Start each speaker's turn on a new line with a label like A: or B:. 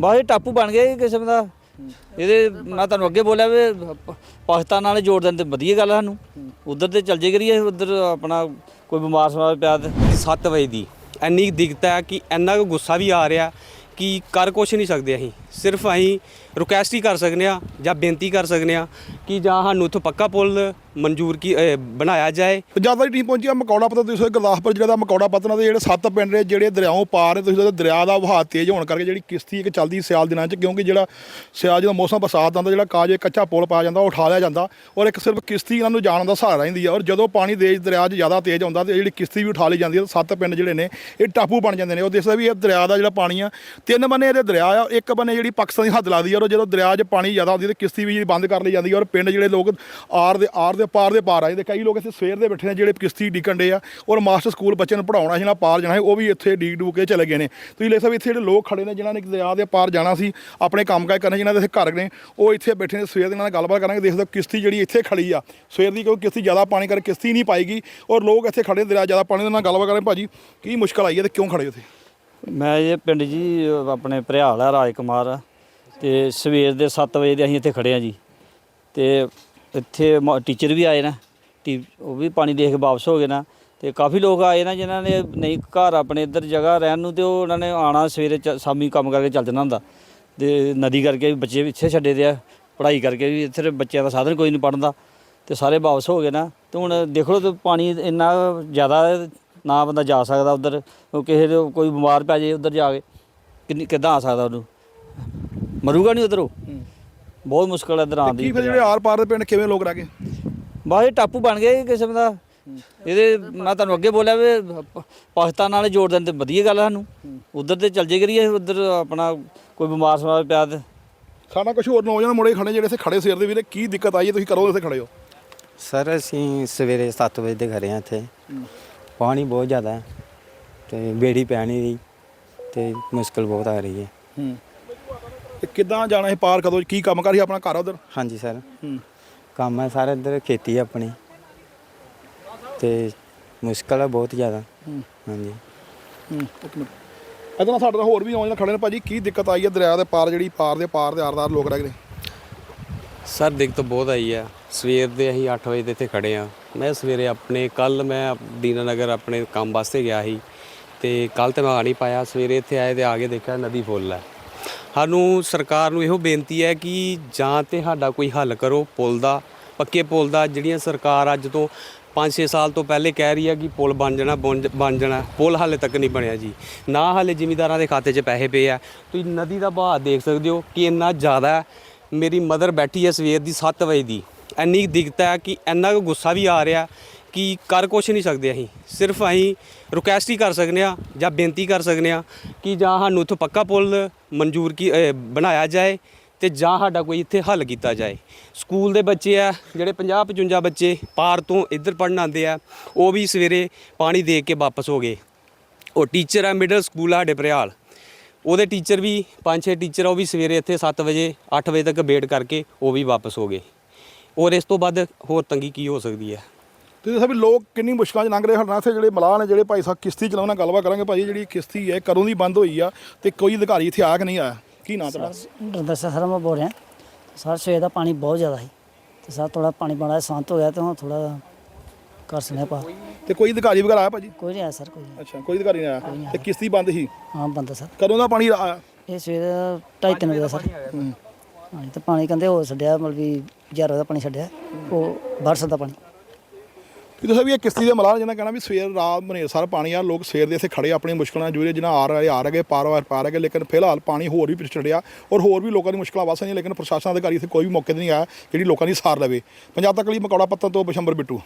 A: ਬਸ ਇਹ ਟਾਪੂ ਬਣ ਗਿਆ ਇਹ ਕਿਸਮ ਦਾ। ਇਹਦੇ ਮੈਂ ਤੁਹਾਨੂੰ ਅੱਗੇ ਬੋਲਿਆ ਵੀ ਪ- ਪਾਕਿਸਤਾਨ ਨਾਲ ਜੋੜ ਦੇਣ ਤੇ ਵਧੀਆ ਗੱਲ ਆ ਸਾਨੂੰ। ਉਧਰ ਤੇ ਚੱਲ ਜੇ ਕਰੀਏ, ਉਧਰ ਆਪਣਾ ਕੋਈ ਬਿਮਾਰ ਸਮਾਰ ਪਿਆ ਤੇ।
B: 7 ਵਜੇ ਦੀ। ਇੰਨੀ ਕੁ ਦਿੱਕਤ ਹੈ ਕਿ ਇੰਨਾ ਕੁ ਗੁੱਸਾ ਵੀ ਆ ਰਿਹਾ ਕਿ ਕਰ ਕੁਛ ਨਹੀਂ ਸਕਦੇ ਅਸੀਂ। ਸਿਰਫ ਅਸੀਂ ਰਿਕੁਐਸਟ ਹੀ ਕਰ ਸਕਦੇ ਆ ਜਾਂ ਬੇਨਤੀ ਕਰ ਸਕਦੇ ਆ ਕਿ ਜਾਂ ਸਾਨੂੰ ਇੱਥੋਂ ਪੱਕਾ ਪੁਲ ਮਨਜ਼ੂਰ ਕੀ ਅ, ਬਣਾਇਆ ਜਾਏ
C: ਜ਼ਿਆਦਾ ਦੀ ਟੀਮ ਪਹੁੰਚੀ ਆ ਮਕੌੜਾ ਪੱਤਨ ਤੁਸੀਂ ਗੁਰਦਾਸਪੁਰ ਜਿਹੜਾ ਦਾ ਮਕੌੜਾ ਪੱਤਨ ਦੇ ਜਿਹੜੇ ਸੱਤ ਪਿੰਡ ਨੇ ਜਿਹੜੇ ਦਰਿਆਓਂ ਪਾਰ ਨੇ ਤੁਸੀਂ ਦੇਖੋ ਦਰਿਆ ਦਾ ਵਹਾਅ ਤੇਜ਼ ਹੋਣ ਕਰਕੇ ਜਿਹੜੀ ਕਿਸ਼ਤੀ ਇੱਕ ਚੱਲਦੀ ਸਿਆਲ ਦਿਨਾਂ 'ਚ ਕਿਉਂਕਿ ਜਿਹੜਾ ਸਿਆਲ ਜਦੋਂ ਮੌਸਮ ਬਰਸਾਤ ਆਉਂਦਾ ਜਿਹੜਾ ਕਾਜ ਇੱਕ ਕੱਚਾ ਪੁਲ ਪਾਇਆ ਜਾਂਦਾ ਉਹ ਉਠਾ ਲਿਆ ਜਾਂਦਾ ਔਰ ਇੱਕ ਸਿਰਫ ਕਿਸ਼ਤੀ ਇਹਨਾਂ ਨੂੰ ਜਾਣ ਦਾ ਸਹਾਰਾ ਰਹਿੰਦੀ ਆ ਔਰ ਜਦੋਂ ਪਾਣੀ ਦੇਸ਼ ਦਰਿਆ 'ਚ ਜ਼ਿਆਦਾ ਤੇਜ਼ ਆਉਂਦਾ ਤੇ ਜਿਹੜੀ ਕਿਸ਼ਤੀ ਵੀ ਉਠਾ ਲਈ ਜਾਂਦੀ ਹੈ ਤਾਂ ਸੱਤ ਪਿੰਡ ਜਿਹੜੇ ਨੇ ਇਹ ਟਾਪੂ ਬਣ ਜਾਂਦੇ ਨੇ। ਉਹ ਦੇਖਦਾ ਵੀ ਇਹ ਦਰਿਆ ਦਾ ਜਿਹੜਾ ਪਾਣੀ ਆ ਤਿੰਨ ਬੰਨੇ ਇਹਦੇ ਦਰਿਆ ਆ ਇੱਕ ਬੰਨੇ ਜਿਹੜੀ ਪਾਕਿਸਤਾਨ ਦੀ ਹੱਦ ਲੱਗਦੀ ਆ ਔਰ ਜਦੋਂ ਦਰਿਆ 'ਚ ਪਾਣੀ ਜ਼ਿਆਦਾ ਆਉਂਦੀ ਤੇ ਕਿਸ਼ਤੀ ਵੀ ਜਿਹੜੀ ਬੰਦ ਕਰ ਲਈ ਜਾਂਦੀ ਆ ਔਰ ਪਿੰਡ ਜਿਹੜੇ ਲੋਕ ਆਰ ਦੇ ਆਰ ਦੇ ਪਾਰ ਦੇ ਪਾਰ ਆ। ਜਾਂਦੇ ਕਈ ਲੋਕ ਇੱਥੇ ਸਵੇਰ ਦੇ ਬੈਠੇ ਨੇ ਜਿਹੜੇ ਕਿਸ਼ਤੀ ਡੀਕਣ ਡੇ ਆ ਔਰ ਮਾਸਟਰ ਸਕੂਲ ਬੱਚਿਆਂ ਨੂੰ ਪੜਾਉਣਾ ਸੀ ਨਾ, ਪਾਰ ਜਾਣਾ ਹੈ ਉਹ ਵੀ ਇੱਥੇ ਡੀਕ ਡੂਕ ਕੇ ਚਲੇ ਗਏ ਨੇ। ਤੁਸੀਂ ਦੇਖ ਸਕਦੇ ਇੱਥੇ ਜਿਹੜੇ ਲੋਕ ਖੜੇ ਨੇ, ਜਿਨ੍ਹਾਂ ਨੇ ਦਰਿਆ ਦੇ ਪਾਰ ਜਾਣਾ ਸੀ, ਆਪਣੇ ਕੰਮਕਾਜ ਕਰਨੇ, ਜਿਨ੍ਹਾਂ ਦੇ ਇੱਥੇ ਘਰ ਨੇ, ਉਹ ਇੱਥੇ ਬੈਠੇ ਨੇ। ਸਵੇਰ ਦੇ ਨਾਲ ਗੱਲਬਾਤ ਕਰਾਂਗੇ ਦੇਖਦੇ ਹੋ ਕਿਸ਼ਤੀ ਜਿਹੜੀ ਇੱਥੇ ਖੜੀ ਆ। ਸਵੇਰ ਦੀ ਕਿਉਂਕਿ ਕਿਸ਼ਤੀ ਜ਼ਿਆਦਾ ਪਾਣੀ ਕਰਕੇ ਕਿਸ਼ਤੀ ਨਹੀਂ ਪਾਏਗੀ ਔਰ ਲੋਕ ਇੱਥੇ ਖੜੇ ਦਰਿਆ ਜ਼ਿਆਦਾ ਪਾਣੀ ਦੇ ਨਾਲ ਗੱਲਬਾਤ ਕਰਾਂਗੇ। ਭਾਜੀ, ਕੀ ਮੁਸ਼ਕਲ ਆਈ ਹੈ ਤੇ ਕਿਉਂ ਖੜੇ ਉੱਥੇ
A: ਮੈਂ ਇਹ ਪਿੰਡ ਜੀ, ਆਪਣੇ ਭਰਿਆਲ ਆ ਰਾਜ ਕੁਮਾਰ ਆ। ਤੇ ਸਵੇਰ ਦੇ 7 ਵਜੇ ਦੇ ਅਸੀਂ ਇੱਥੇ ਖੜੇ ਆ ਜੀ। ਤੇ ਇੱਥੇ ਟੀਚਰ ਵੀ ਆਏ ਨਾ, ਟੀ, ਉਹ ਵੀ ਪਾਣੀ ਦੇਖ ਕੇ ਵਾਪਸ ਹੋ ਗਏ ਨਾ, ਤੇ ਕਾਫੀ ਲੋਕ ਆਏ ਨਾ ਜਿਨ੍ਹਾਂ ਨੇ ਨਹੀਂ ਘਰ ਆਪਣੇ ਇੱਧਰ ਜਗ੍ਹਾ ਰਹਿਣ ਨੂੰ ਤੇ ਉਹ ਉਹਨਾਂ ਨੇ ਆਣਾ ਸਵੇਰੇ ਚ- ਸ਼ਾਮੀ ਕੰਮ ਕਰਕੇ ਚੱਲ ਜਾਣਾ ਹੁੰਦਾ। ਤੇ ਨਦੀ ਕਰਕੇ ਵੀ ਬੱਚੇ ਵੀ ਇੱਥੇ ਛੱਡੇ ਦੇ ਆ, ਪੜ੍ਹਾਈ ਕਰਕੇ ਵੀ ਇੱਥੇ ਬੱਚਿਆਂ ਦਾ ਸਾਧਨ ਕੋਈ ਨਹੀਂ ਪੜਨ ਦਾ ਤੇ ਸਾਰੇ ਵਾਪਸ ਹੋ ਗਏ ਨਾ, ਤੇ ਹੁਣ ਦੇਖ ਲਓ ਤੇ ਪਾਣੀ ਇੰਨਾ ਜ਼ਿਆਦਾ ਨਾ ਬੰਦਾ ਜਾ ਸਕਦਾ ਉਧਰ ਕਿਸੇ ਦੇ ਕੋਈ ਬਿਮਾਰ ਪੈ ਜੇ ਉਧਰ ਜਾ ਕੇ, ਕਿੰਨੀ, ਕਿੱਦਾਂ ਆ ਸਕਦਾ ਉਹਨੂੰ? ਮਰੂਗਾ ਨਹੀਂ ਉਧਰੋਂ? ਬਹੁਤ ਮੁਸ਼ਕਲ ਹੈ ਇੱਧਰ ਆਉਣ
C: ਕੀ
A: ਦੀ।
C: ਫਿਰ ਜਿਹੜੇ ਆਰ ਪਾਰ ਦੇ ਪਿੰਡ ਕਿਵੇਂ ਲੋਕ ਰਹਿ ਗਏ?
A: ਬਸ ਇਹ ਟਾਪੂ ਬਣ ਗਿਆ ਕਿਸਮ ਦਾ। ਇਹਦੇ ਮੈਂ ਤੁਹਾਨੂੰ ਅੱਗੇ ਬੋਲਿਆ ਵੀ ਪ- ਪਾਕਿਸਤਾਨ ਨਾਲ ਜੋੜ ਦੇਣ ਤੇ ਵਧੀਆ ਗੱਲ ਆ ਸਾਨੂੰ। ਉਧਰ ਤੇ ਚੱਲ ਜੇ ਕਰੀਏ ਉਧਰ ਆਪਣਾ ਕੋਈ ਬਿਮਾਰ ਸਮਾਰ ਪਿਆ ਤੇ।
C: ਸਾਡਾ ਕੁਝ ਹੋਰ ਨੌਜਵਾਨ ਮੁੰਡੇ ਖੜੇ ਜਿਹੜੇ ਇੱਥੇ ਖੜੇ ਸਵੇਰ ਦੇ ਵੀਰੇ ਕੀ ਦਿੱਕਤ ਆਈ ਹੈ? ਤੁਸੀਂ ਕਰੋ ਇੱਥੇ ਖੜੇ ਹੋ?
D: ਸਰ ਅਸੀਂ ਸਵੇਰੇ 7 ਵਜੇ ਦੇ ਘਰੇ ਹਾਂ ਇੱਥੇ। ਪਾਣੀ ਬਹੁਤ ਜ਼ਿਆਦਾ ਹੈ ਤੇ ਬੇੜੀ ਪੈ ਨਹੀਂ ਰਹੀ ਤੇ ਮੁਸ਼ਕਲ ਬਹੁਤ ਆ ਰਹੀ ਹੈ।
C: ਕਿੱਦਾਂ ਜਾਣਾ ਹੈ ਪਾਰ ਕਦੋਂ ਕੀ ਕੰਮ ਕਰ ਸੀ ਆਪਣਾ ਘਰ ਉਧਰ?
D: ਹਾਂਜੀ ਸਰ।
C: ਹੂੰ।
D: ਕੰਮ ਹੈ ਸਾਰਾ ਇੱਧਰ ਖੇਤੀ ਹੈ ਆਪਣੀ। ਤੇ ਮੁਸ਼ਕਲ ਹੈ ਬਹੁਤ ਜ਼ਿਆਦਾ।
C: ਹੂੰ।
D: ਹਾਂਜੀ।
C: ਹੂੰ ਇੱਕ ਮਿੰਟ। ਇਹਦੇ ਨਾਲ ਸਾਡੇ ਨਾਲ ਹੋਰ ਵੀ ਨੌਜਵਾਨ ਖੜੇ ਨੇ ਭਾਜੀ। ਕੀ ਦਿੱਕਤ ਆਈ ਹੈ ਦਰਿਆ ਦੇ ਪਾਰ ਜਿਹੜੀ ਪਾਰ ਦੇ ਪਾਰ ਦੇ ਆਰਦਾਰ ਲੋਕ ਰਹਿ ਗਏ
B: ਸਰ ਦਿੱਕਤ ਬਹੁਤ ਆਈ ਹੈ। ਸਵੇਰ ਦੇ ਅਸੀਂ 8 ਵਜੇ ਦੇ ਇੱਥੇ ਖੜੇ ਆ ਮੈਂ ਸਵੇਰੇ ਆਪਣੇ ਕੱਲ ਮੈਂ ਦੀਨਾਨਗਰ ਆਪਣੇ ਕੰਮ ਵਾਸਤੇ ਗਿਆ ਸੀ। ਤੇ ਕੱਲ ਤੇ ਮੈਂ ਆ ਨਹੀਂ ਪਾਇਆ। ਸਵੇਰੇ ਇੱਥੇ ਆਏ ਤੇ ਆ ਕੇ ਦੇਖਿਆ ਨਦੀ ਫੁੱਲ ਹੈ। ਸਾਨੂੰ ਸਰਕਾਰ ਨੂੰ ਇਹੋ ਬੇਨਤੀ ਹੈ ਕਿ ਜਾਂ ਤੇ ਸਾਡਾ ਕੋਈ ਹੱਲ ਕਰੋ ਪੁਲ ਦਾ, ਪੱਕੇ ਪੁਲ ਦਾ, ਜਿਹੜੀਆਂ ਸਰਕਾਰ ਅੱਜ ਤੋਂ 5-6 ਸਾਲ ਤੋਂ ਪਹਿਲੇ ਕਹਿ ਰਹੀ ਹੈ ਕਿ ਪੁਲ ਬਣ ਜਾਣਾ, ਬਣ ਬਣ ਜਾਣਾ, ਪੁਲ ਹਾਲੇ ਤੱਕ ਨਹੀਂ ਬਣਿਆ ਜੀ। ਨਾ ਹਾਲੇ ਜ਼ਿਮੀਦਾਰਾਂ ਦੇ ਖਾਤੇ 'ਚ ਪੈਸੇ ਪਏ ਆ। ਤੁਸੀਂ ਨਦੀ ਦਾ ਬਹਾਅ ਦੇਖ ਸਕਦੇ ਹੋ ਕਿ ਇੰਨਾ ਜ਼ਿਆਦਾ ਹੈ। ਮੇਰੀ ਮਦਰ ਬੈਠੀ ਹੈ ਸਵੇਰ ਦੀ 7 ਵਜੇ ਦੀ। ਇੰਨੀ ਕੁ ਦਿੱਕਤ ਹੈ ਕਿ ਇੰਨਾ ਕੁ ਗੁੱਸਾ ਵੀ ਆ ਰਿਹਾ। ਕਿ ਕਰ ਕੁਛ ਨਹੀਂ ਸਕਦੇ ਅਸੀਂ। ਸਿਰਫ ਅਸੀਂ ਰਿਕੁਐਸਟ ਹੀ ਕਰ ਸਕਦੇ ਆ ਜਾਂ ਬੇਨਤੀ ਕਰ ਸਕਦੇ ਆ ਕਿ ਜਾਂ ਸਾਨੂੰ ਇੱਥੋਂ ਪੱਕਾ ਪੁਲ ਮਨਜ਼ੂਰ ਕੀ ਅ, ਬਣਾਇਆ ਜਾਏ ਤੇ ਜਾਂ ਸਾਡਾ ਕੋਈ ਇੱਥੇ ਹੱਲ ਕੀਤਾ ਜਾਏ। ਸਕੂਲ ਦੇ ਬੱਚੇ ਆ ਜਿਹੜੇ 50 55 ਬੱਚੇ ਪਾਰ ਤੋਂ ਇੱਧਰ ਪੜਨ ਆਉਂਦੇ ਆ ਉਹ ਵੀ ਸਵੇਰੇ ਪਾਣੀ ਦੇ ਕੇ ਵਾਪਸ ਹੋ ਗਏ। ਉਹ ਟੀਚਰ ਆ ਮਿਡਲ ਸਕੂਲ ਆ ਸਾਡੇ ਭਰਿਆਲ ਉਹਦੇ ਟੀਚਰ ਵੀ ਪੰਜ ਛੇ ਟੀਚਰ ਆ ਉਹ ਵੀ ਸਵੇਰੇ ਇੱਥੇ 7 ਵਜੇ 8 ਵਜੇ ਤੱਕ ਵੇਟ ਕਰਕੇ ਉਹ ਵੀ ਵਾਪਸ ਹੋ ਗਏ। ਔਰ ਇਸ ਤੋਂ ਬਾਅਦ ਹੋਰ ਤੰਗੀ ਕੀ ਹੋ ਸਕਦੀ ਹੈ?
C: ਤੁਸੀਂ ਦੱਸੋ ਵੀ ਲੋਕ ਕਿੰਨੀ ਮੁਸ਼ਕਲਾਂ 'ਚ ਲੰਘ ਰਹੇ ਨਾਲ ਇੱਥੇ ਜਿਹੜੇ ਮਲਾਹ ਨੇ ਜਿਹੜੇ ਭਾਈ ਸਾਹਿਬ ਕਿਸ਼ਤੀ ਚਲਾਉਣਾ ਗੱਲਬਾਤ ਕਰਾਂਗੇ ਭਾਜੀ ਜਿਹੜੀ ਕਿਸ਼ਤੀ ਹੈ ਕਦੋਂ ਦੀ ਬੰਦ ਹੋਈ ਆ ਤੇ ਕੋਈ ਅਧਿਕਾਰੀ ਇੱਥੇ ਆਇਆ ਕਿ ਨਹੀਂ ਆਇਆ? ਕੀ ਨਾਂ ਤੁਹਾਡਾ?
E: ਦਰਸ਼ਨ ਸਰ ਮੈਂ ਬੋਲ ਰਿਹਾ। ਸਰ ਸਵੇਰ ਦਾ ਪਾਣੀ ਬਹੁਤ ਜ਼ਿਆਦਾ ਸੀ ਤੇ ਸਰ ਥੋੜਾ ਪਾਣੀ ਬੜਾ ਸ਼ਾਂਤ ਹੋ ਗਿਆ ਤੇ ਹੁਣ ਥੋੜਾ ਕਰ ਸਨੇ ਪਾ
C: ਤੇ ਕੋਈ ਅਧਿਕਾਰੀ ਵਗੈਰਾ ਆਇਆ ਭਾਜੀ?
E: ਕੋਈ ਨਹੀਂ ਆਇਆ ਸਰ ਕੋਈ ਨਹੀਂ।
C: ਅੱਛਾ ਕੋਈ ਅਧਿਕਾਰੀ ਨਹੀਂ ਆਇਆ। ਤੇ ਕਿਸ਼ਤੀ ਬੰਦ ਸੀ?
E: ਹਾਂ ਬੰਦਾ ਸਰ।
C: ਕਦੋਂ ਦਾ ਪਾਣੀ ਆਇਆ?
E: ਇਹ ਸਵੇਰ ਢਾਈ ਤਿੰਨ ਵਜੇ ਦਾ ਸਰ। ਹਾਂ। ਤੇ ਪਾਣੀ ਕਹਿੰਦੇ ਹੋ ਛੱਡਿਆ ਮਤਲਬ ਵੀ ਹਜ਼ਾਰਾਂ ਦਾ ਪਾਣੀ ਛੱਡਿਆ। ਉਹ ਬਰਸ ਦਾ ਪਾਣੀ।
C: ਵੀ ਤੁਸੀਂ ਵੀ ਇਹ ਕਿਸ਼ਤੀ ਦੇ ਮਲਾਹ ਜਿਹਨਾਂ ਕਹਿਣਾ ਵੀ ਸਵੇਰ, ਰਾਤ, ਮਨੇਰ, ਸਾਰ ਪਾਣੀ ਆ, ਲੋਕ ਸਵੇਰ ਦੇ ਇੱਥੇ ਖੜੇ ਆਪਣੀ ਮੁਸ਼ਕਲਾਂ ਨਾਲ ਜੂਰੇ ਜਿਹਨਾਂ ਆ ਰਹੇ ਆ ਰਹੇ ਪਾਰ ਵਾਰ ਪਾ ਰਹੇ ਲੇਕਿਨ ਫਿਲਹਾਲ ਪਾਣੀ ਹੋਰ ਵੀ ਪਿੱਛੇ ਚੜਿਆ ਔਰ ਹੋਰ ਵੀ ਲੋਕਾਂ ਦੀ ਮੁਸ਼ਕਲਾਂ ਵਸ ਰਹੀਆਂ ਲੇਕਿਨ ਪ੍ਰਸ਼ਾਸਨ ਅਧਿਕਾਰੀ ਇੱਥੇ ਕੋਈ ਵੀ ਮੌਕੇ ਤੇ ਨਹੀਂ ਆਇਆ ਜਿਹੜੀ ਲੋਕਾਂ ਦੀ ਸਾਰ ਲਵੇ। ਪੰਜਾਬ ਤੱਕ ਲਈ ਮਕੌੜਾ ਪੱਤਨ ਤੋਂ ਬਸ਼ੰਬਰ ਬਿੱਟੂ।